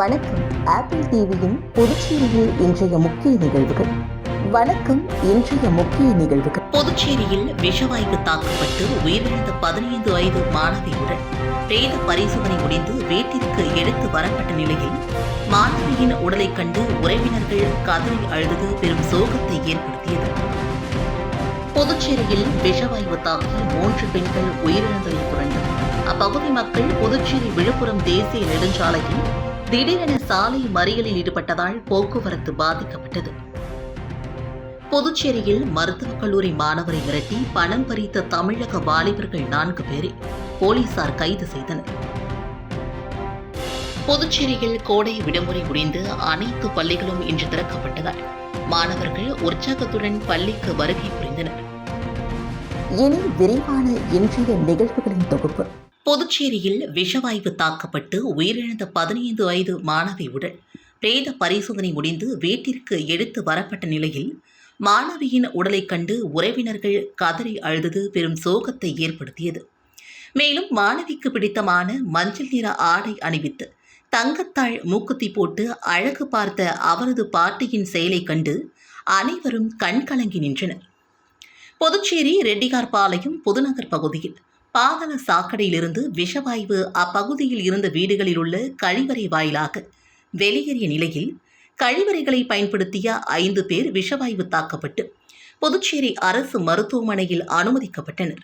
வணக்கம். ஆப்பிள் டிவியின் புதுச்சேரியில் இன்றைய முக்கிய நிகழ்வுகள். வணக்கம் இன்றைய முக்கிய நிகழ்வுகள். புதுச்சேரியில் விஷவாய்வு தாக்கப்பட்டு உயிரிழந்த பதினைந்து வயது மாணவியுடன் பிரேத பரிசோதனை முடிந்து வீட்டிற்கு எடுத்து வரப்பட்ட நிலையில் மாணவியின் உடலை கண்டு உறவினர்கள் கதறி அழுது பெரும் சோகத்தை ஏற்படுத்தியது. புதுச்சேரியில் விஷவாய்வு தாக்கி மூன்று பெண்கள் உயிரிழந்ததை தொடர்ந்து அப்பகுதி மக்கள் புதுச்சேரி விழுப்புரம் தேசிய நெடுஞ்சாலையில் திடீரென சாலை மறியலில் ஈடுபட்டதால் போக்குவரத்து பாதிக்கப்பட்டது. புதுச்சேரியில் மருத்துவக் கல்லூரி மாணவரை மிரட்டி பணம் பறித்த தமிழக வாலிபர்கள் நான்கு பேரை போலீசார் கைது செய்தனர். புதுச்சேரியில் கோடை விடுமுறை முடிந்து அனைத்து பள்ளிகளும் இன்று திறக்கப்பட்டதால் மாணவர்கள் உற்சாகத்துடன் பள்ளிக்கு வருகை புரிந்தனர். இனி விரிவான இன்றைய நிகழ்வுகளின் தொகுப்பு. புதுச்சேரியில் விஷவாய்வு தாக்கப்பட்டு உயிரிழந்த பதினைந்து வயது மாணவி உடல். பிரேத பரிசோதனை முடிந்து வீட்டிற்கு எடுத்து வரப்பட்ட நிலையில் மாணவியின் உடலைக் கண்டு உறவினர்கள் கதறி அழுதது பெரும் சோகத்தை ஏற்படுத்தியது. மேலும் மாணவிக்கு பிடித்தமான மஞ்சள் நிற ஆடை அணிவித்து தங்கத்தாள் மூக்குத்தி போட்டு அழகு பார்த்த அவரது பாட்டியின் செயலைக் கண்டு அனைவரும் கண்கலங்கி நின்றனர். புதுச்சேரி ரெட்டிகார்பாளையம் புதுநகர் பகுதியில் பாதாள சாக்கடையிலிருந்து விஷவாயு அப்பகுதியில் இருந்த வீடுகளில் உள்ள கழிவறை வாயிலாக வெளியேறிய நிலையில் கழிவறைகளை பயன்படுத்திய ஐந்து பேர் விஷவாயு தாக்கப்பட்டு புதுச்சேரி அரசு மருத்துவமனையில் அனுமதிக்கப்பட்டனர்.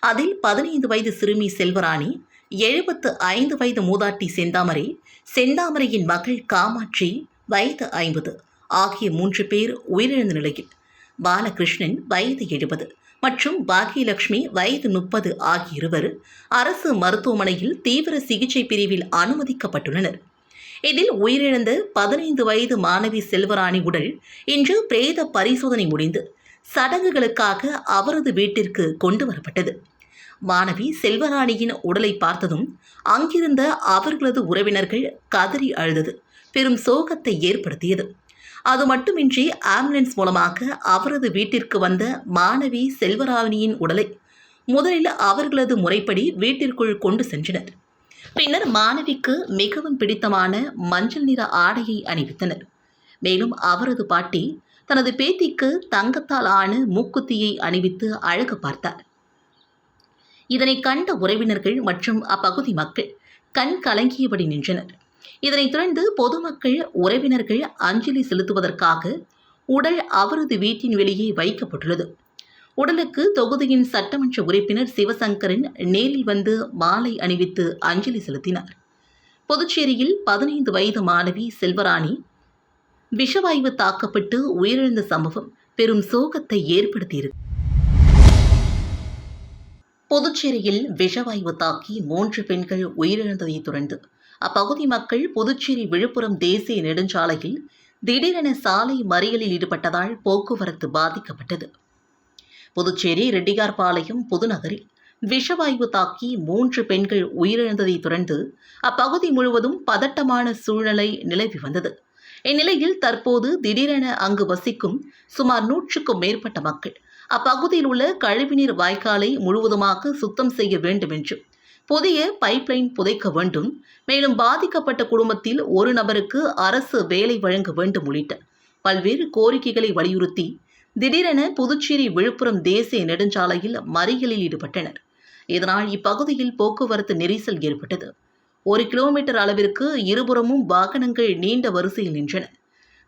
அதில் பதினைந்து வயது சிறுமி செல்வராணி எழுபத்து ஐந்து வயது மூதாட்டி செந்தாமரை செந்தாமரையின் மகள் காமாட்சி வயது ஐம்பது. ஆகிய மூன்று பேர் உயிரிழந்த நிலையில் பாலகிருஷ்ணன் வயது எழுபது. மற்றும் பாக்கியலட்சுமி வயது முப்பது ஆகியிருவர் அரசு மருத்துவமனையில் தீவிர சிகிச்சை பிரிவில் அனுமதிக்கப்பட்டுள்ளனர். இதில் உயிரிழந்த பதினைந்து வயது மாணவி செல்வராணி உடல் இன்று பிரேத பரிசோதனை முடிந்து சடங்குகளுக்காக அவரது வீட்டிற்கு கொண்டு வரப்பட்டது மாணவி செல்வராணியின் உடலை பார்த்ததும் அங்கிருந்த அவர்களது உறவினர்கள் கதறி அழுதது. பெரும் சோகத்தை ஏற்படுத்தியது. அது மட்டுமின்றி ஆம்புலன்ஸ் மூலமாக அவரது வீட்டிற்கு வந்த மாணவி செல்வராவணியின் உடலை முதலில் அவர்களது முறைப்படி வீட்டிற்குள் கொண்டு சென்றனர். பின்னர் மாணவிக்கு மிகவும் பிடித்தமான மஞ்சள் நிற ஆடையை அணிவித்தனர். மேலும் அவரது பாட்டி தனது பேத்திக்கு தங்கத்தால் ஆன மூக்குத்தியை அணிவித்து அழகு பார்த்தார். இதனை கண்ட உறவினர்கள் மற்றும் அப்பகுதி மக்கள் கண் கலங்கியபடி நின்றனர். இதனைத் தொடர்ந்து பொதுமக்கள் உறவினர்கள் அஞ்சலி செலுத்துவதற்காக உடல் அவரது வீட்டின் வெளியே வைக்கப்பட்டுள்ளது. உடலுக்கு தொகுதியின் சட்டமன்ற உறுப்பினர் சிவசங்கரன் நேரில் வந்து மாலை அணிவித்து அஞ்சலி செலுத்தினார். புதுச்சேரியில் பதினைந்து வயது மாணவி செல்வராணி விஷவாயு தாக்கப்பட்டு உயிரிழந்த சம்பவம் பெரும் சோகத்தை ஏற்படுத்தியிருக்கு. புதுச்சேரியில் விஷவாயு தாக்கி மூன்று பெண்கள் உயிரிழந்ததைத் தொடர்ந்து அப்பகுதி மக்கள் புதுச்சேரி விழுப்புரம் தேசிய நெடுஞ்சாலையில் திடீரென சாலை மறியலில் ஈடுபட்டதால் போக்குவரத்து பாதிக்கப்பட்டது. புதுச்சேரி ரெட்டியார்பாளையம் புதுநகரில் விஷவாயு தாக்கி மூன்று பெண்கள் உயிரிழந்ததைத் தொடர்ந்து அப்பகுதி முழுவதும் பதட்டமான சூழ்நிலை நிலவி வந்தது. இந்நிலையில் தற்போது திடீரென அங்கு வசிக்கும் சுமார் நூற்றுக்கும் மேற்பட்ட மக்கள் அப்பகுதியில் உள்ள கழிவுநீர் வாய்க்காலை முழுவதுமாக சுத்தம் செய்ய வேண்டும் என்றும் புதிய பைப்லைன் புதைக்க வேண்டும். மேலும் பாதிக்கப்பட்ட குடும்பத்தில் ஒரு நபருக்கு அரசு வேலை வழங்க வேண்டும் உள்ளிட்ட பல்வேறு கோரிக்கைகளை வலியுறுத்தி திடீரென புதுச்சேரி விழுப்புரம் தேசிய நெடுஞ்சாலையில் மறியலில் ஈடுபட்டனர். இதனால் இப்பகுதியில் போக்குவரத்து நெரிசல் ஏற்பட்டது. ஒரு கிலோமீட்டர் அளவிற்கு இருபுறமும் வாகனங்கள் நீண்ட வரிசையில் நின்றன.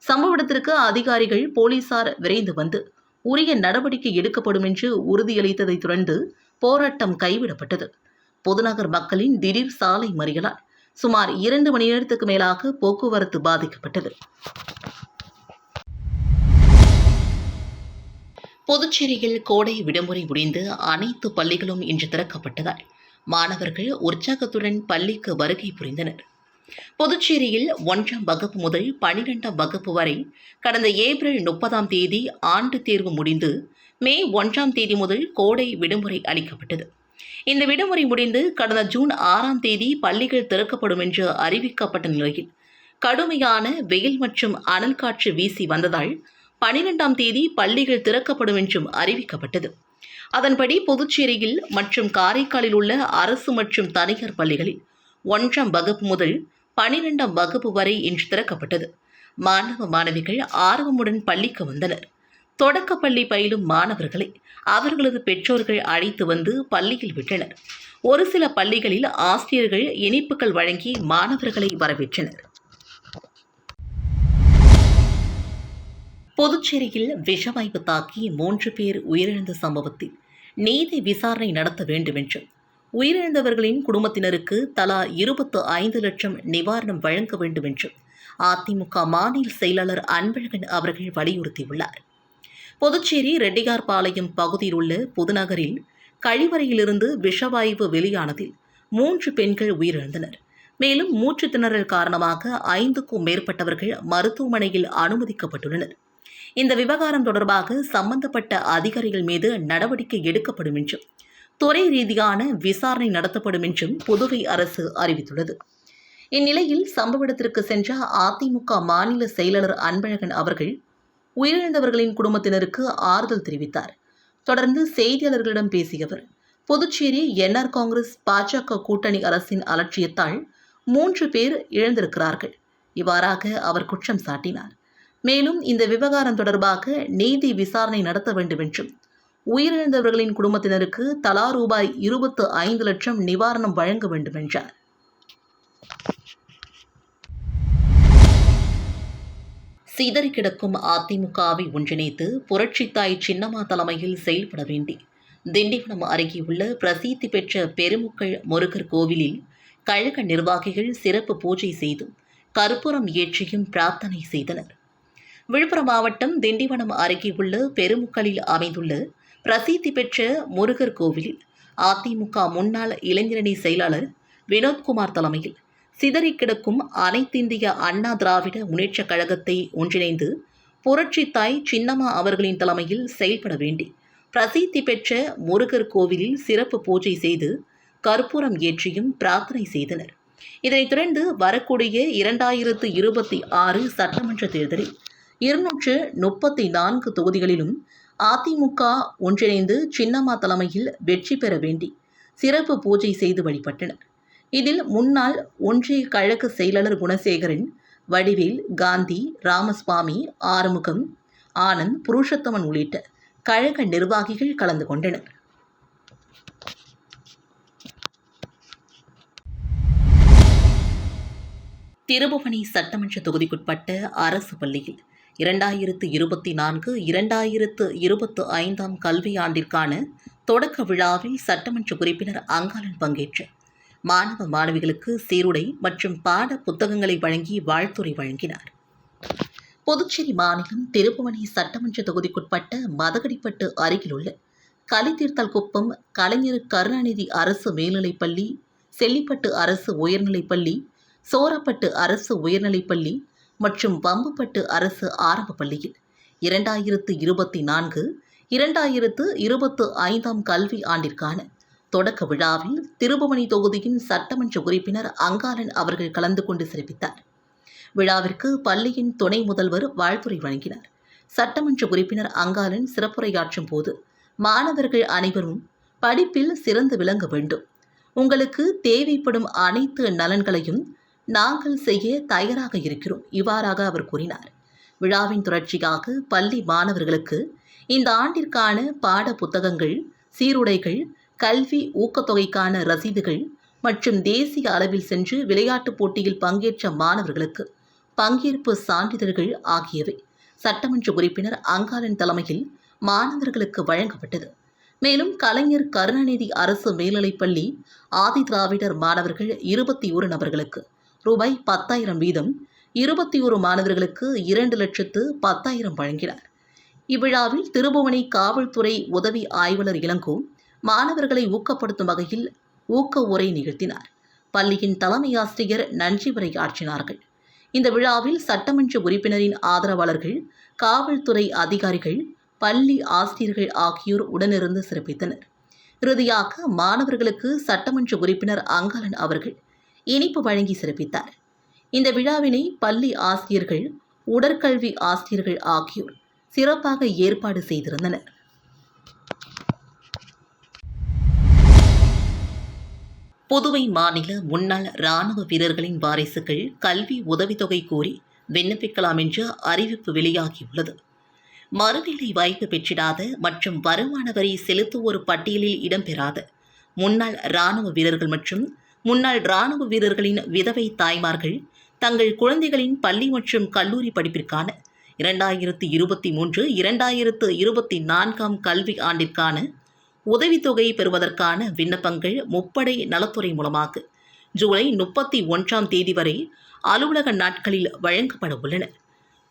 சம்பவ இடத்திற்கு அதிகாரிகள் போலீசார் விரைந்து வந்து உரிய நடவடிக்கை எடுக்கப்படும் என்று உறுதியளித்ததைத் தொடர்ந்து போராட்டம் கைவிடப்பட்டது. பொதுநகர் மக்களின் திடீர் சாலை மறியலால் சுமார் இரண்டு மணி நேரத்துக்கு மேலாக போக்குவரத்து பாதிக்கப்பட்டது. புதுச்சேரியில் கோடை விடுமுறை முடிந்து அனைத்து பள்ளிகளும் இன்று திறக்கப்பட்டதால் மாணவர்கள் உற்சாகத்துடன் பள்ளிக்கு வருகை புரிந்தனர். புதுச்சேரியில் ஒன்றாம் வகுப்பு முதல் பனிரெண்டாம் வகுப்பு வரை கடந்த ஏப்ரல் முப்பதாம் தேதி ஆண்டு தேர்வு முடிந்து மே ஒன்றாம் தேதி முதல் கோடை விடுமுறை அளிக்கப்பட்டது. இந்த விடுமுறை முடிந்து கடந்த ஜூன் ஆறாம் தேதி பள்ளிகள் திறக்கப்படும் என்று அறிவிக்கப்பட்ட நிலையில் கடுமையான வெயில் மற்றும் அனல் காற்று வீசி வந்ததால் பனிரெண்டாம் தேதி பள்ளிகள் திறக்கப்படும் என்றும் அறிவிக்கப்பட்டது. அதன்படி புதுச்சேரியில் மற்றும் காரைக்காலில் உள்ள அரசு மற்றும் தனியார் பள்ளிகளில் ஒன்றாம் வகுப்பு முதல் பனிரெண்டாம் வகுப்பு வரை இன்று திறக்கப்பட்டது. மாணவ மாணவிகள் ஆர்வமுடன் பள்ளிக்கு வந்தனர். தொடக்கப்பள்ளி பயிலும் மாணவர்களை அவர்களது பெற்றோர்கள் அழைத்து வந்து பள்ளியில் விட்டனர். ஒரு சில பள்ளிகளில் ஆசிரியர்கள் இனிப்புகள் வழங்கி மாணவர்களை வரவேற்றனர். புதுச்சேரியில் விஷவாய்ப்பு தாக்கி மூன்று பேர் உயிரிழந்த சம்பவத்தில் நீதி விசாரணை நடத்த வேண்டுமென்றும் உயிரிழந்தவர்களின் குடும்பத்தினருக்கு தலா இருபத்து ஐந்து லட்சம் நிவாரணம் வழங்க வேண்டுமென்றும் அதிமுக மாநில செயலாளர் அன்பழகன் அவர்கள் வலியுறுத்தியுள்ளார். புதுச்சேரி ரெட்டிகார்பாளையம் பகுதியில் உள்ள புதுநகரில் கழிவறையிலிருந்து விஷவாயு வெளியானதில் மூன்று பெண்கள் உயிரிழந்தனர். மேலும் மூச்சு திணறல் காரணமாக ஐந்துக்கும் மேற்பட்டவர்கள் மருத்துவமனையில் அனுமதிக்கப்பட்டுள்ளனர். இந்த விவகாரம் தொடர்பாக சம்பந்தப்பட்ட அதிகாரிகள் மீது நடவடிக்கை எடுக்கப்படும் என்றும் துறை ரீதியான விசாரணை நடத்தப்படும் என்றும் புதுவை அரசு அறிவித்துள்ளது. இந்நிலையில் சம்பவ இடத்திற்கு சென்ற அதிமுக மாநில செயலாளர் அன்பழகன் அவர்கள் உயிரிழந்தவர்களின் குடும்பத்தினருக்கு ஆறுதல் தெரிவித்தார். தொடர்ந்து செய்தியாளர்களிடம் பேசிய அவர் புதுச்சேரி என்ஆர் காங்கிரஸ் பாஜக கூட்டணி அரசின் அலட்சியத்தால் மூன்று பேர் இழந்திருக்கிறார்கள். இவ்வாறாக அவர் குற்றம் சாட்டினார். மேலும் இந்த விவகாரம் தொடர்பாக நீதி விசாரணை நடத்த வேண்டும் என்றும் உயிரிழந்தவர்களின் குடும்பத்தினருக்கு தலா ரூபாய் இருபத்து ஐந்து லட்சம் நிவாரணம் வழங்க வேண்டும் என்றார் சிதறி கிடக்கும் அதிமுகவை ஒன்றிணைத்து புரட்சித்தாய் சின்னம்மா தலைமையில் செயல்பட வேண்டி திண்டிவனம் அருகே உள்ள பிரசித்தி பெற்ற பெருமுக்கள் முருகர் கோவிலில் கழக நிர்வாகிகள் சிறப்பு பூஜை செய்தும் கற்பூரம் ஏற்றியும் பிரார்த்தனை செய்தனர். விழுப்புரம் மாவட்டம் திண்டிவனம் அருகே உள்ள பெருமுக்களில் அமைந்துள்ள பிரசித்தி பெற்ற முருகர் கோவிலில் அதிமுக முன்னாள் இளைஞரணி செயலாளர் வினோத்குமார் தலைமையில் சிதறி கிடக்கும் அனைத்திந்திய அண்ணா திராவிட முன்னேற்றக் கழகத்தை ஒன்றிணைந்து புரட்சி தாய் சின்னம்மா அவர்களின் தலைமையில் செயல்பட வேண்டி பிரசித்தி பெற்ற முருகர் கோவிலில் சிறப்பு பூஜை செய்து கற்பூரம் ஏற்றியும் பிரார்த்தனை செய்தனர். இதனைத் தொடர்ந்து வரக்கூடிய இரண்டாயிரத்து இருபத்தி ஆறு சட்டமன்ற தேர்தலில் இருநூற்று முப்பத்தி நான்கு தொகுதிகளிலும் அதிமுக ஒன்றிணைந்து சின்னம்மா தலைமையில் வெற்றி பெற வேண்டி சிறப்பு பூஜை செய்து வழிபட்டனர். இதில் முன்னாள் ஒன்றிய கழக செயலாளர் குணசேகரன் வடிவேல் காந்தி ராமசுவாமி ஆறுமுகம் ஆனந்த் புருஷோத்தமன் உள்ளிட்ட கழக நிர்வாகிகள் கலந்து கொண்டனர். திருபுவனை சட்டமன்ற தொகுதிக்குட்பட்ட அரசு பள்ளியில் இரண்டாயிரத்து இருபத்தி நான்கு இரண்டாயிரத்து இருபத்து ஐந்தாம் கல்வியாண்டிற்கான தொடக்க விழாவில் சட்டமன்ற உறுப்பினர் அங்காளன் பங்கேற்றார். மாணவ மாணவிகளுக்கு சீருடை மற்றும் பாட புத்தகங்களை வழங்கி வாழ்த்துரை வழங்கினார். புதுச்சேரி மாநிலம் திருப்புவனை சட்டமன்ற தொகுதிக்குட்பட்ட மதகடிப்பட்டு அருகிலுள்ள கலித்தீர்த்தல் குப்பம் கலைஞர் கருணாநிதி அரசு மேல்நிலைப்பள்ளி செல்லிப்பட்டு அரசு உயர்நிலைப்பள்ளி சோரப்பட்டு அரசு உயர்நிலைப்பள்ளி மற்றும் வம்புப்பட்டு அரசு ஆரம்ப பள்ளியில் இரண்டாயிரத்து இருபத்தி நான்கு இரண்டாயிரத்து இருபத்து ஐந்தாம் கல்வி ஆண்டிற்கான தொடக்க விழாவில் திருபுவனி தொகுதியின் சட்டமன்ற உறுப்பினர் அங்காளன் அவர்கள் கலந்து கொண்டு சிறப்பித்தார். விழாவிற்கு பள்ளியின் துணை முதல்வர் வாழ்த்துறை வழங்கினார். சட்டமன்ற உறுப்பினர் அங்காளன் சிறப்புரையாற்றும் போது மாணவர்கள் அனைவரும் படிப்பில் சிறந்து விளங்க வேண்டும். உங்களுக்கு தேவைப்படும் அனைத்து நலன்களையும் நாங்கள் செய்ய தயாராக இருக்கிறோம் இவ்வாறாக அவர் கூறினார். விழாவின் தொடர்ச்சியாக பள்ளி மாணவர்களுக்கு இந்த ஆண்டிற்கான பாட புத்தகங்கள் சீருடைகள் கல்வி ஊக்கத்தொகைக்கான ரசீதுகள் மற்றும் தேசிய அளவில் சென்று விளையாட்டுப் போட்டியில் பங்கேற்ற மாணவர்களுக்கு பங்கேற்பு சான்றிதழ்கள் ஆகியவை சட்டமன்ற உறுப்பினர் அங்காளன் தலைமையில் மாணவர்களுக்கு வழங்கப்பட்டது. மேலும் கலைஞர் கருணாநிதி அரசு மேல்நிலைப்பள்ளி ஆதி திராவிடர் மாணவர்கள் இருபத்தி ஒரு நபர்களுக்கு ரூபாய் பத்தாயிரம் வீதம் இருபத்தி ஒரு மாணவர்களுக்கு இரண்டு லட்சத்து பத்தாயிரம் வழங்கினார். இவ்விழாவில் திருபுவனை காவல்துறை உதவி ஆய்வாளர் இளங்கோ மாணவர்களை ஊக்கப்படுத்தும் வகையில் ஊக்க உரை நிகழ்த்தினார். பள்ளியின் தலைமை ஆசிரியர் நன்றி உரையாற்றினார்கள் இந்த விழாவில் சட்டமன்ற உறுப்பினரின் ஆதரவாளர்கள் காவல்துறை அதிகாரிகள் பள்ளி ஆசிரியர்கள் ஆகியோர் உடனிருந்து சிறப்பித்தனர். இறுதியாக மாணவர்களுக்கு சட்டமன்ற உறுப்பினர் அங்காளன் அவர்கள் இனிப்பு வழங்கி சிறப்பித்தார். இந்த விழாவினை பள்ளி ஆசிரியர்கள் உடற்கல்வி ஆசிரியர்கள் ஆகியோர் சிறப்பாக ஏற்பாடு செய்திருந்தனர். புதுவை மாநில முன்னாள் இராணுவ வீரர்களின் வாரிசுகள் கல்வி உதவித்தொகை கோரி விண்ணப்பிக்கலாம் என்று அறிவிப்பு வெளியாகியுள்ளது. மறுநிலை வாய்ப்பு பெற்றிடாத மற்றும் வருமான வரி செலுத்துவோர் பட்டியலில் இடம்பெறாத முன்னாள் இராணுவ வீரர்கள் மற்றும் முன்னாள் இராணுவ வீரர்களின் விதவை தாய்மார்கள் தங்கள் குழந்தைகளின் பள்ளி மற்றும் கல்லூரி படிப்பிற்கான இரண்டாயிரத்து இருபத்தி மூன்று இரண்டாயிரத்து இருபத்தி நான்காம் கல்வி ஆண்டிற்கான உதவித்தொகை பெறுவதற்கான விண்ணப்பங்கள் முப்படை நலத்துறை மூலமாக ஜூலை முப்பத்தி ஒன்றாம் தேதி வரை அலுவலக நாட்களில் வழங்கப்பட உள்ளன.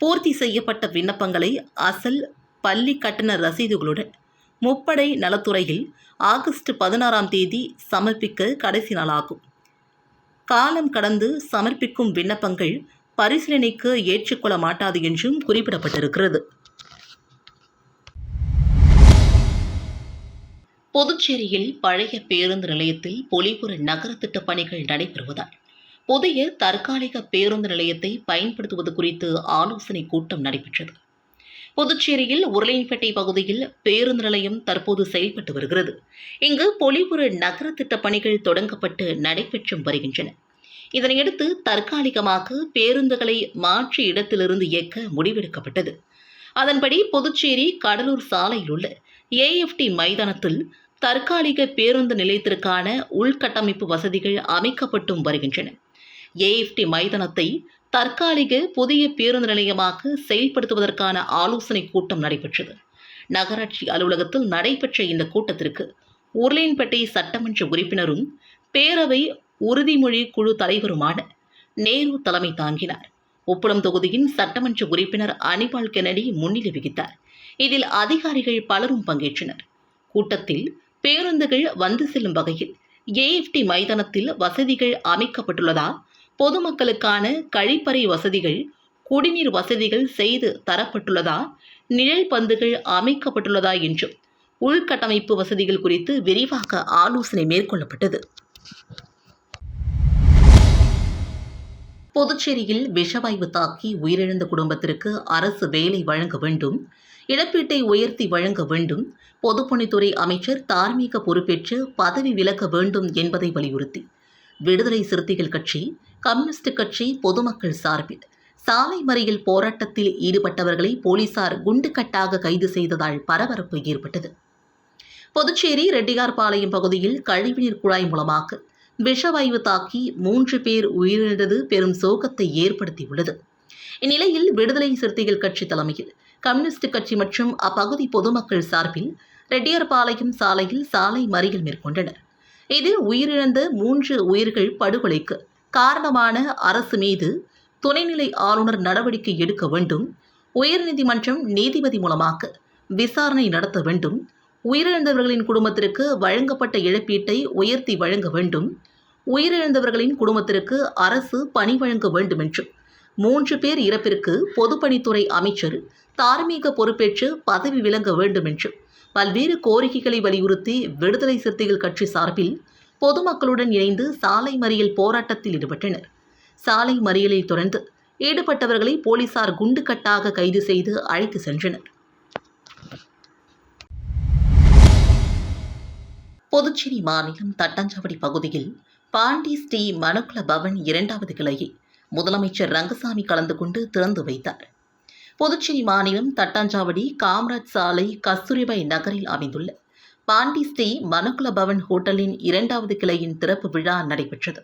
பூர்த்தி செய்யப்பட்ட விண்ணப்பங்களை அசல் பள்ளி கட்டண ரசீதுகளுடன் முப்படை நலத்துறையில் ஆகஸ்ட் பதினாறாம் தேதி சமர்ப்பிக்க கடைசி நாளாகும். காலம் கடந்து சமர்ப்பிக்கும் விண்ணப்பங்கள் பரிசீலனைக்கு ஏற்றுக்கொள்ள மாட்டாது என்றும் குறிப்பிடப்பட்டிருக்கிறது. புதுச்சேரியில் பழைய பேருந்து நிலையத்தில் பொலிபுர நகர திட்டப் பணிகள் நடைபெறுவதால் புதிய தற்காலிக பேருந்து நிலையத்தை பயன்படுத்துவது குறித்து ஆலோசனை கூட்டம் நடைபெற்றது. புதுச்சேரியில் உருளையன்பேட்டை பகுதியில் பேருந்து நிலையம் தற்போது செயல்பட்டு வருகிறது. இங்கு பொலிபுர நகர திட்டப் பணிகள் தொடங்கப்பட்டு நடைபெற்றும் வருகின்றன. இதனையடுத்து தற்காலிகமாக பேருந்துகளை மாற்று இடத்திலிருந்து இயக்க முடிவெடுக்கப்பட்டது. அதன்படி புதுச்சேரி கடலூர் சாலையில் உள்ள ஏஎஃப்டி மைதானத்தில் தற்காலிக பேருந்து நிலையத்திற்கான உள்கட்டமைப்பு வசதிகள் அமைக்கப்பட்டும் வருகின்றன. ஏஎஃப்டி மைதானத்தை தற்காலிக புதிய பேருந்து நிலையமாக செயல்படுத்துவதற்கான ஆலோசனை கூட்டம் நடைபெற்றது. நகராட்சி அலுவலகத்தில் நடைபெற்ற இந்த கூட்டத்திற்கு உருளையன்பேட்டை சட்டமன்ற உறுப்பினரும் பேரவை உறுதிமொழி குழு தலைவருமான நேரு தலைமை தாங்கினார். உப்பளம் தொகுதியின் சட்டமன்ற உறுப்பினர் அனிபால் கெனடி முன்னிலை வகித்தார். இதில் அதிகாரிகள் பலரும் பங்கேற்றனர். கூட்டத்தில் பேருந்துகள் வந்து செல்லும் வகையில் ஏஎஃப்டி மைதானத்தில் வசதிகள் அமைக்கப்பட்டுள்ளதா? பொதுமக்களுக்கான கழிப்பறை வசதிகள் குடிநீர் வசதிகள் செய்து தரப்பட்டுள்ளதா? நிழல் பந்துகள் அமைக்கப்பட்டுள்ளதா என்றும் உள்கட்டமைப்பு வசதிகள் குறித்து விரிவாக ஆலோசனை மேற்கொள்ளப்பட்டது. புதுச்சேரியில் விஷவாயு தாக்கி உயிரிழந்த குடும்பத்திற்கு அரசு வேலை வழங்க வேண்டும் இழப்பீட்டை உயர்த்தி வழங்க வேண்டும் பொதுப்பணித்துறை அமைச்சர் தார்மீக பொறுப்பேற்று பதவி விலக வேண்டும் என்பதை வலியுறுத்தி விடுதலை சிறுத்தைகள் கட்சி கம்யூனிஸ்ட் கட்சி பொதுமக்கள் சார்பில் சாலை மறியல் போராட்டத்தில் ஈடுபட்டவர்களை போலீசார் குண்டுக்கட்டாக கைது செய்ததால் பரபரப்பு ஏற்பட்டது. புதுச்சேரி ரெட்டியார்பாளையம் பகுதியில் கழிவுநீர் குழாய் மூலமாக விஷவாயு தாக்கி மூன்று பேர் உயிரிழந்தது பெரும் சோகத்தை ஏற்படுத்தியுள்ளது. இந்நிலையில் விடுதலை சிறுத்தைகள் கட்சி தலைமையில் கம்யூனிஸ்ட் கட்சி மற்றும் அப்பகுதி பொதுமக்கள் சார்பில் ரெட்டியார்பாளையம் சாலையில் சாலை மறியல் மேற்கொண்டனர். இதில் உயிரிழந்த மூன்று உயிர்கள் படுகொலைக்கு காரணமான அரசு மீது துணைநிலை ஆளுநர் நடவடிக்கை எடுக்க வேண்டும் உயர்நீதிமன்றம் நீதிபதி மூலமாக விசாரணை நடத்த வேண்டும் உயிரிழந்தவர்களின் குடும்பத்திற்கு வழங்கப்பட்ட இழப்பீட்டை உயர்த்தி வழங்க வேண்டும் உயிரிழந்தவர்களின் குடும்பத்திற்கு அரசு பணி வழங்க வேண்டும் என்றும் மூன்று பேர் இறப்பிற்கு பொதுப்பணித்துறை அமைச்சர் தார்மீக பொறுப்பேற்று பதவி விளங்க வேண்டும் என்றும் பல்வேறு கோரிக்கைகளை வலியுறுத்தி விடுதலை சிறுத்தைகள் கட்சி சார்பில் பொதுமக்களுடன் இணைந்து சாலை மறியல் போராட்டத்தில் ஈடுபட்டனர். சாலை மறியலில் தொடர்ந்து ஈடுபட்டவர்களை போலீசார் குண்டுக்கட்டாக கைது செய்து அழைத்து சென்றனர். புதுச்சேரி மாநிலம் தட்டாஞ்சாவடி பகுதியில் பாண்டி ஸ்ரீ மனுக்குல பவன் இரண்டாவது கிளையை முதலமைச்சர் ரங்கசாமி கலந்து கொண்டு திறந்து வைத்தார். புதுச்சேரி மாநிலம் தட்டாஞ்சாவடி காமராஜ் சாலை கஸ்தூரிபாய் நகரில் அமைந்துள்ள பாண்டி ஸ்ரீ மனுக்குல பவன் ஹோட்டலின் இரண்டாவது கிளையின் திறப்பு விழா நடைபெற்றது.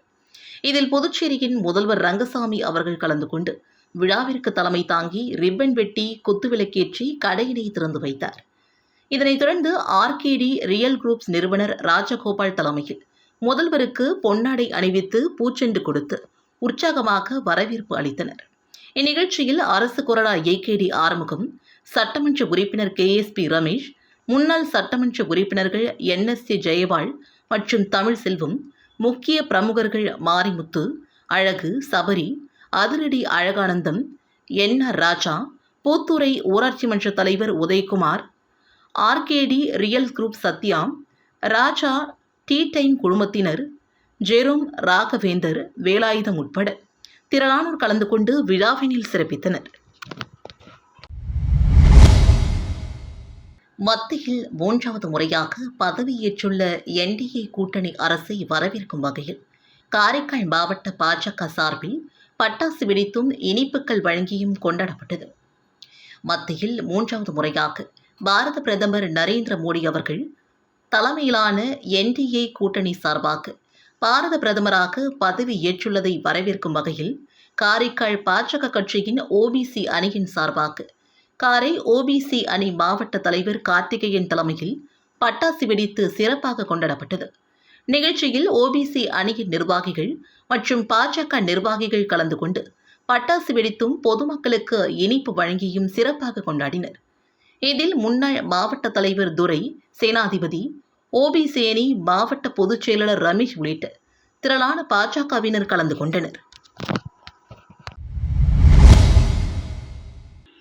இதில் புதுச்சேரியின் முதல்வர் ரங்கசாமி அவர்கள் கலந்து கொண்டு விழாவிற்கு தலைமை தாங்கி ரிப்பன் வெட்டி குத்துவிளக்கேற்றி கடையினை திறந்து வைத்தார். இதனைத் தொடர்ந்து ஆர்கேடி ரியல் குரூப்ஸ் நிறுவனர் ராஜகோபால் தலைமையில் முதல்வருக்கு பொன்னாடை அணிவித்து பூச்செண்டு கொடுத்து உற்சாகமாக வரவேற்பு அளித்தனர். இந்நிகழ்ச்சியில் அரசு கொறடா ஏகேடி ஆறுமுகம் சட்டமன்ற உறுப்பினர் கே எஸ் பி ரமேஷ் முன்னாள் சட்டமன்ற உறுப்பினர்கள் என்எஸ்சி ஜெயபால் மற்றும் தமிழ் செல்வம் முக்கிய பிரமுகர்கள் மாரிமுத்து அழகு சபரி அதிரடி அழகானந்தம் என் ஆர் ராஜா பூத்துறை ஊராட்சி மன்ற தலைவர் Udayakumar RKD real group Sathya Raja tea time குழுமத்தினர் Jerome Raghavendar Velayutham உட்பட. திரளானோர் கலந்து கொண்டு விழாவினில் சிறப்பித்தனர். மத்தியில் மூன்றாவது முறையாக பதவியேற்றுள்ள என்டிஏ கூட்டணி அரசை வரவேற்கும் வகையில் காரைக்கால் மாவட்ட பாஜக சார்பில் பட்டாசு வெடித்தும் இனிப்புகள் வழங்கியும் கொண்டாடப்பட்டது. மத்தியில் மூன்றாவது முறையாக பாரத பிரதமர் நரேந்திர மோடி அவர்கள் தலைமையிலான என்டிஏ கூட்டணி சார்பாக பாரத பிரதமராக பதவி ஏற்றுள்ளதை வரவேற்கும் வகையில் காரைக்கால் பாஜக கட்சியின் ஓபிசி அணியின் சார்பாக காரை ஓபிசி அணி மாவட்ட தலைவர் கார்த்திகேயன் தலைமையில் பட்டாசு வெடித்து சிறப்பாக கொண்டாடப்பட்டது. நிகழ்ச்சியில் ஓபிசி அணியின் நிர்வாகிகள் மற்றும் பாஜக நிர்வாகிகள் கலந்து கொண்டு பட்டாசு வெடித்தும் பொதுமக்களுக்கு இனிப்பு வழங்கியும் சிறப்பாக கொண்டாடினர். இதில் முன்னாள் மாவட்ட தலைவர் துரை சேனாதிபதி ஓபிசி அணி மாவட்ட பொதுச் செயலாளர் ரமேஷ் உள்ளிட்ட திரளான பாஜகவினர் கலந்து கொண்டனர்.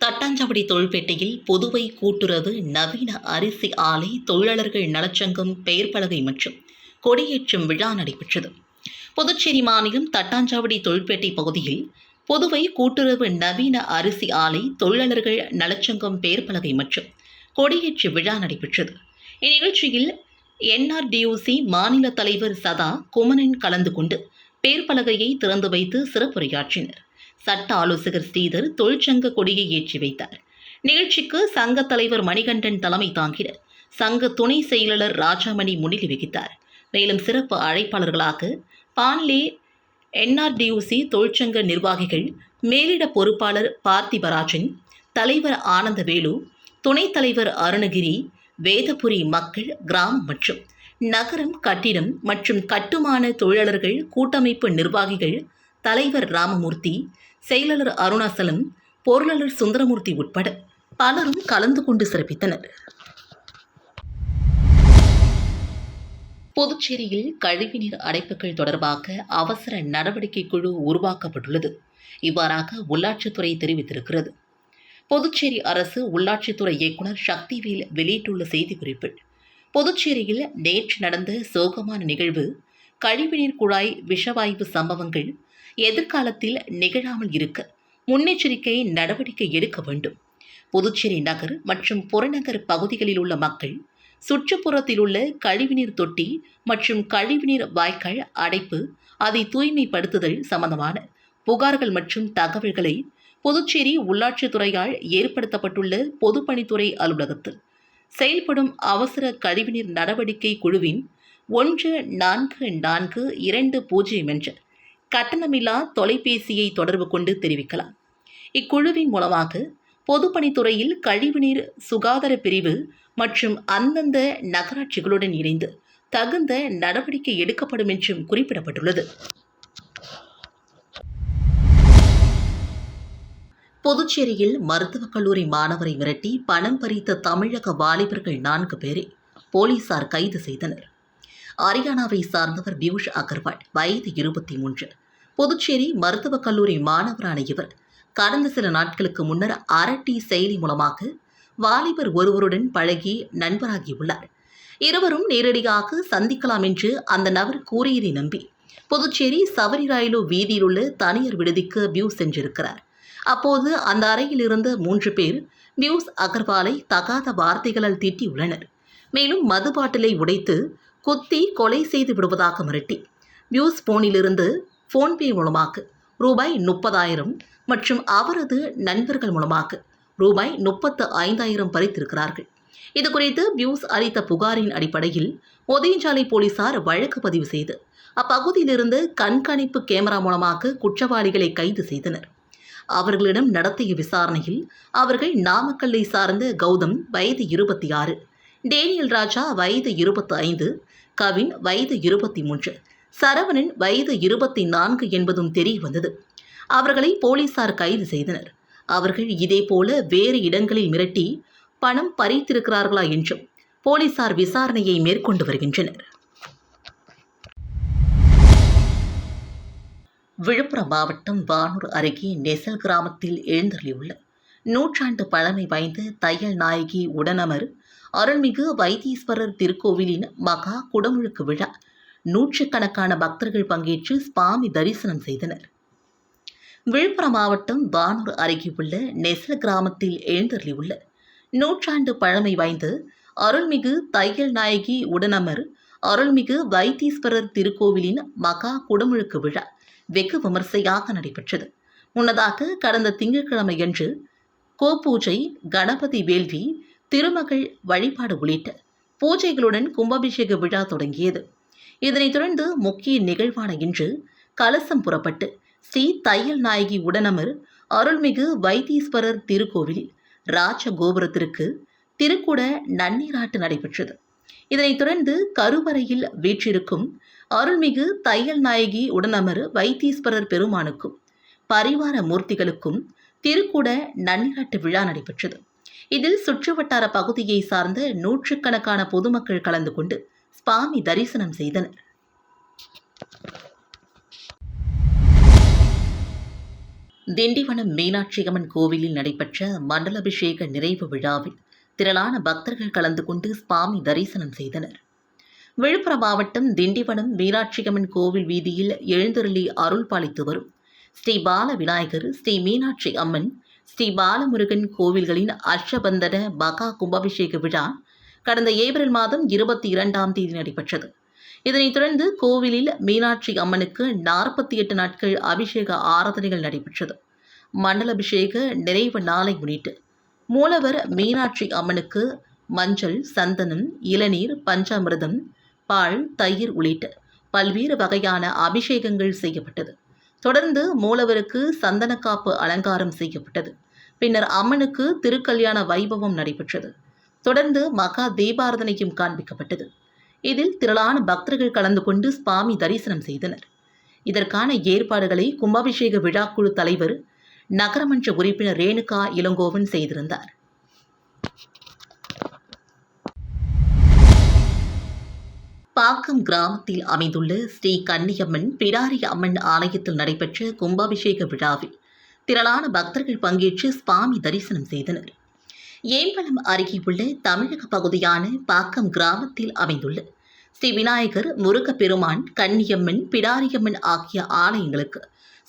தட்டாஞ்சாவடி தொழிற்பேட்டையில் புதுவை கூட்டுறவு நவீன அரிசி ஆலை தொழிலாளர்கள் நலச்சங்கம் பெயர் பலகை மற்றும் கொடியேற்றும் விழா நடைபெற்றது. புதுச்சேரி மாநிலம் தட்டாஞ்சாவடி தொழிற்பேட்டை பகுதியில் புதுவை கூட்டுறவு நவீன அரிசி ஆலை தொழிலாளர்கள் நலச்சங்கம் பெயர் பலகை மற்றும் கொடியேற்று விழா நடைபெற்றது. இந்நிகழ்ச்சியில் என்ஆர்டியூசி மாநில தலைவர் சதா குமரன் கலந்து கொண்டு பேர் பலகையை திறந்து வைத்து சிறப்புரையாற்றினர். சட்ட ஆலோசகர் ஸ்ரீதர் தொழிற்சங்க கொடியை ஏற்றி வைத்தார். நிகழ்ச்சிக்கு சங்க தலைவர் மணிகண்டன் தலைமை தாங்கினர். சங்க துணை செயலாளர் ராஜாமணி முன்னிலை வகித்தார். மேலும் சிறப்பு அழைப்பாளர்களாக பான்லே என்ஆர்டியூசி தொழிற்சங்க நிர்வாகிகள் மேலிட பொறுப்பாளர் பார்த்திபராஜன் தலைவர் ஆனந்தவேலு துணைத் தலைவர் அருணகிரி வேதபுரி மக்கள் கிராமம் மற்றும் நகரம் கட்டிடம் மற்றும் கட்டுமான தொழிலாளர்கள் கூட்டமைப்பு நிர்வாகிகள் தலைவர் ராமமூர்த்தி செயலாளர் அருணாசலம் பொருளாளர் சுந்தரமூர்த்தி உட்பட பலரும் கலந்து கொண்டு சிறப்பித்தனர். புதுச்சேரியில் கழிவுநீர் அடைப்புகள் தொடர்பாக அவசர நடவடிக்கை குழு உருவாக்கப்பட்டுள்ளது. இவ்வாறாக உள்ளாட்சித்துறை தெரிவித்திருக்கிறது. புதுச்சேரி அரசு உள்ளாட்சித்துறை இயக்குனர் சக்திவேல் வெளியிட்டுள்ள செய்திக்குறிப்பில் புதுச்சேரியில் நேற்று நடந்த சோகமான நிகழ்வு கழிவுநீர் குழாய் விஷவாயு சம்பவங்கள் எதிர்காலத்தில் நிகழாமல் இருக்க முன்னெச்சரிக்கை நடவடிக்கை எடுக்க வேண்டும். புதுச்சேரி நகர் மற்றும் புறநகர் பகுதிகளில் உள்ள மக்கள் சுற்றுப்புறத்தில் உள்ள கழிவுநீர் தொட்டி மற்றும் கழிவுநீர் வாய்க்கால் அடைப்பு அதை தூய்மைப்படுத்துதல் சம்பந்தமான புகார்கள் மற்றும் தகவல்களை புதுச்சேரி உள்ளாட்சித்துறையால் ஏற்படுத்தப்பட்டுள்ள பொதுப்பணித்துறை அலுவலகத்தில் செயல்படும் அவசர கழிவுநீர் நடவடிக்கை குழுவின் ஒன்று நான்கு நான்கு இரண்டு பூஜ்ஜியம் என்ற கட்டணமில்லா தொலைபேசியை தொடர்பு கொண்டு தெரிவிக்கலாம். இக்குழுவின் மூலமாக பொதுப்பணித்துறையில் கழிவுநீர் சுகாதார பிரிவு மற்றும் அந்தந்த நகராட்சிகளுடன் இணைந்து தகுந்த நடவடிக்கை எடுக்கப்படும் என்றும் குறிப்பிடப்பட்டுள்ளது. புதுச்சேரியில் மருத்துவக் கல்லூரி மாணவரை மிரட்டி பணம் பறித்த தமிழக வாலிபர்கள் நான்கு பேரை போலீசார் கைது செய்தனர். ஹரியானாவை சார்ந்தவர் பியூஷ் அகர்வால் வயது இருபத்தி மூன்று. புதுச்சேரி மருத்துவக் கல்லூரி மாணவரான இவர் கடந்த சில நாட்களுக்கு முன்னர் அரட்டி செயலி மூலமாக வாலிபர் ஒருவருடன் பழகி நண்பராகியுள்ளார். இருவரும் நேரடியாக சந்திக்கலாம் என்று அந்த நபர் கூறியதை நம்பி புதுச்சேரி சவரி ராயிலு வீதியிலுள்ள தனியார் விடுதிக்கு வியூ சென்றிருக்கிறார். அப்போது அந்த அறையில் இருந்த மூன்று பேர் பியூஸ் அகர்வாலை தகாத வார்த்தைகளால் திட்டியுள்ளனர் மேலும் மது பாட்டிலை உடைத்து குத்தி கொலை செய்து விடுவதாக மிரட்டி. பியூஸ் போனிலிருந்து ஃபோன்பே மூலமாக ரூபாய் முப்பதாயிரம் மற்றும் அவரது நண்பர்கள் மூலமாக ரூபாய் முப்பத்து ஐந்தாயிரம் பறித்திருக்கிறார்கள். இது குறித்து பியூஸ் அளித்த புகாரின் அடிப்படையில் ஒதியஞ்சாலை போலீசார் வழக்கு பதிவு செய்து அப்பகுதியிலிருந்து கண்காணிப்பு கேமரா மூலமாக குற்றவாளிகளை கைது செய்தனர். அவர்களிடம் நடத்திய விசாரணையில் அவர்கள் நாமக்கல்லை சார்ந்த கௌதம் வயது இருபத்தி ஆறு டேனியல் ராஜா வயது இருபத்தி ஐந்து கவின் வயது இருபத்தி மூன்று சரவணன் வயது இருபத்தி நான்கு என்பதும் தெரிய வந்தது அவர்களை போலீசார் கைது செய்தனர். அவர்கள் இதேபோல வேறு இடங்களில் மிரட்டி பணம் பறித்திருக்கிறார்களா என்றும் போலீசார் விசாரணையை மேற்கொண்டு வருகின்றனர். விழுப்புரம் மாவட்டம் வானூர் அருகே நெசல் கிராமத்தில் எழுந்தருளியுள்ள நூற்றாண்டு பழமை வாய்ந்த தையல் நாயகி உடனமர் அருள்மிகு வைத்தீஸ்வரர் திருக்கோவிலின் மகா குடமுழுக்கு விழா. நூற்றுக்கணக்கான பக்தர்கள் பங்கேற்று சுவாமி தரிசனம் செய்தனர். விழுப்புரம் மாவட்டம் வானூர் அருகே உள்ள நெசல் கிராமத்தில் எழுந்தருளியுள்ள நூற்றாண்டு பழமை வாய்ந்த அருள்மிகு தையல் நாயகி உடனமர் அருள்மிகு வைத்தீஸ்வரர் திருக்கோவிலின் மகா குடமுழுக்கு விழா. வெகு விமர்சையாக நடைபெற்றது. முன்னதாக கடந்த திங்கட்கிழமையன்று கோபூஜை கணபதி வேள்வி திருமகள் வழிபாடு உள்ளிட்ட பூஜைகளுடன் கும்பாபிஷேக விழா தொடங்கியது. இதனைத் தொடர்ந்து முக்கிய நிகழ்வான இன்று கலசம் புறப்பட்டு ஸ்ரீ தையல் நாயகி உடனமர் அருள்மிகு வைத்தீஸ்வரர் திருக்கோவிலில் ராஜ கோபுரத்திற்கு திருக்குட நன்னீராட்டு நடைபெற்றது. இதனைத் தொடர்ந்து கருவறையில் வீற்றிருக்கும் அருள்மிகு தையல் நாயகி உடனமர் வைத்தீஸ்வரர் பெருமானுக்கும் பரிவார மூர்த்திகளுக்கும் திருக்குட நன்னிராட்டு விழா நடைபெற்றது. இதில் சுற்றுவட்டார பகுதியை சார்ந்த நூற்றுக்கணக்கான பொதுமக்கள் கலந்து கொண்டு சுவாமி தரிசனம் செய்தனர். திண்டிவனம் மீனாட்சியம்மன் கோவிலில் நடைபெற்ற மண்டலாபிஷேக நிறைவு விழாவில் திரளான பக்தர்கள் கலந்து கொண்டு சுவாமி தரிசனம் செய்தனர். விழுப்புரம் மாவட்டம் திண்டிவனம் மீனாட்சியம்மன் கோவில் வீதியில் எழுந்தருளி அருள் பாலித்து வரும் ஸ்ரீ பால விநாயகர் ஸ்ரீ மீனாட்சி அம்மன் ஸ்ரீ பாலமுருகன் கோவில்களின் அர்ஷபந்தன மகா கும்பாபிஷேக விழா கடந்த ஏப்ரல் மாதம் இருபத்தி இரண்டாம் தேதி நடைபெற்றது. இதனைத் தொடர்ந்து கோவிலில் மீனாட்சி அம்மனுக்கு நாற்பத்தி எட்டு நாட்கள் அபிஷேக ஆராதனைகள் நடைபெற்றது. மண்டலாபிஷேக நிறைவு நாளை முன்னிட்டு மூலவர் மீனாட்சி அம்மனுக்கு மஞ்சள் சந்தனம் இளநீர் பஞ்சாமிர்தம் பால் தயிர் உள்ளிட்ட பல்வேறு வகையான அபிஷேகங்கள் செய்யப்பட்டது. தொடர்ந்து மூலவருக்கு சந்தனக்காப்பு அலங்காரம் செய்யப்பட்டது. பின்னர் அம்மனுக்கு திருக்கல்யாண வைபவம் நடைபெற்றது. தொடர்ந்து மகா தீபாரதனையும் காண்பிக்கப்பட்டது. இதில் திரளான பக்தர்கள் கலந்து கொண்டு சுவாமி தரிசனம் செய்தனர். இதற்கான ஏற்பாடுகளை கும்பாபிஷேக விழாக்குழு தலைவர் நகரமன்ற உறுப்பினர் ரேணுகா இளங்கோவன் செய்திருந்தார். பாக்கம் கிராமத்தில் அமைந்துள்ள ஸ்ரீ கன்னியம்மன் பிடாரி அம்மன் ஆலயத்தில் நடைபெற்ற கும்பாபிஷேக விழாவில் திரளான பக்தர்கள் பங்கேற்று சுவாமி தரிசனம் செய்தனர். ஏம்பலம் அருகே உள்ள தமிழக பகுதியான பாக்கம் கிராமத்தில் அமைந்துள்ள ஸ்ரீ விநாயகர் முருகப்பெருமான் கன்னியம்மன் பிடாரியம்மன் ஆகிய ஆலயங்களுக்கு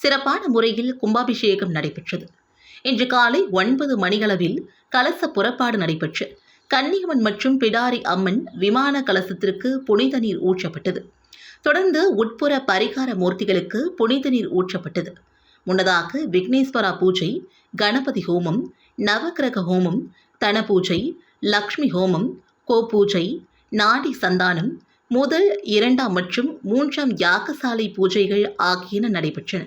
சிறப்பான முறையில் கும்பாபிஷேகம் நடைபெற்றது. இன்று காலை ஒன்பது மணியளவில் கலச புறப்பாடு நடைபெற்று கன்னியம்மன் மற்றும் பிடாரி அம்மன் விமான கலசத்திற்கு புனித நீர் ஊற்றப்பட்டது. தொடர்ந்து உட்புற பரிகார மூர்த்திகளுக்கு புனித நீர் ஊற்றப்பட்டது. முன்னதாக விக்னேஸ்வரா பூஜை கணபதி ஹோமம் நவக்கிரக ஹோமம் தன பூஜை லக்ஷ்மி ஹோமம் கோபூஜை நாடி சந்தானம் முதல் இரண்டாம் மற்றும் மூன்றாம் யாகசாலை பூஜைகள் ஆகியன நடைபெற்றன.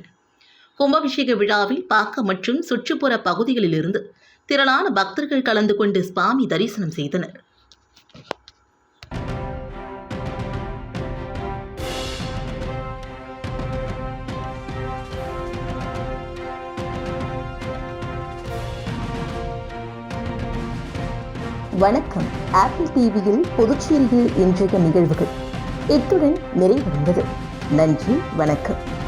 கும்பாபிஷேக விழாவில் பாக்க மற்றும் சுற்றுப்புற பகுதிகளிலிருந்து திரளான பக்தர்கள் கலந்து கொண்டு சுவாமி தரிசனம் செய்தனர். வணக்கம். ஆப்பிள் டிவியில் புதுச்சேரியில் இன்றைய நிகழ்வுகள். இத்துடன் நிறைவடைந்தது. நன்றி வணக்கம்.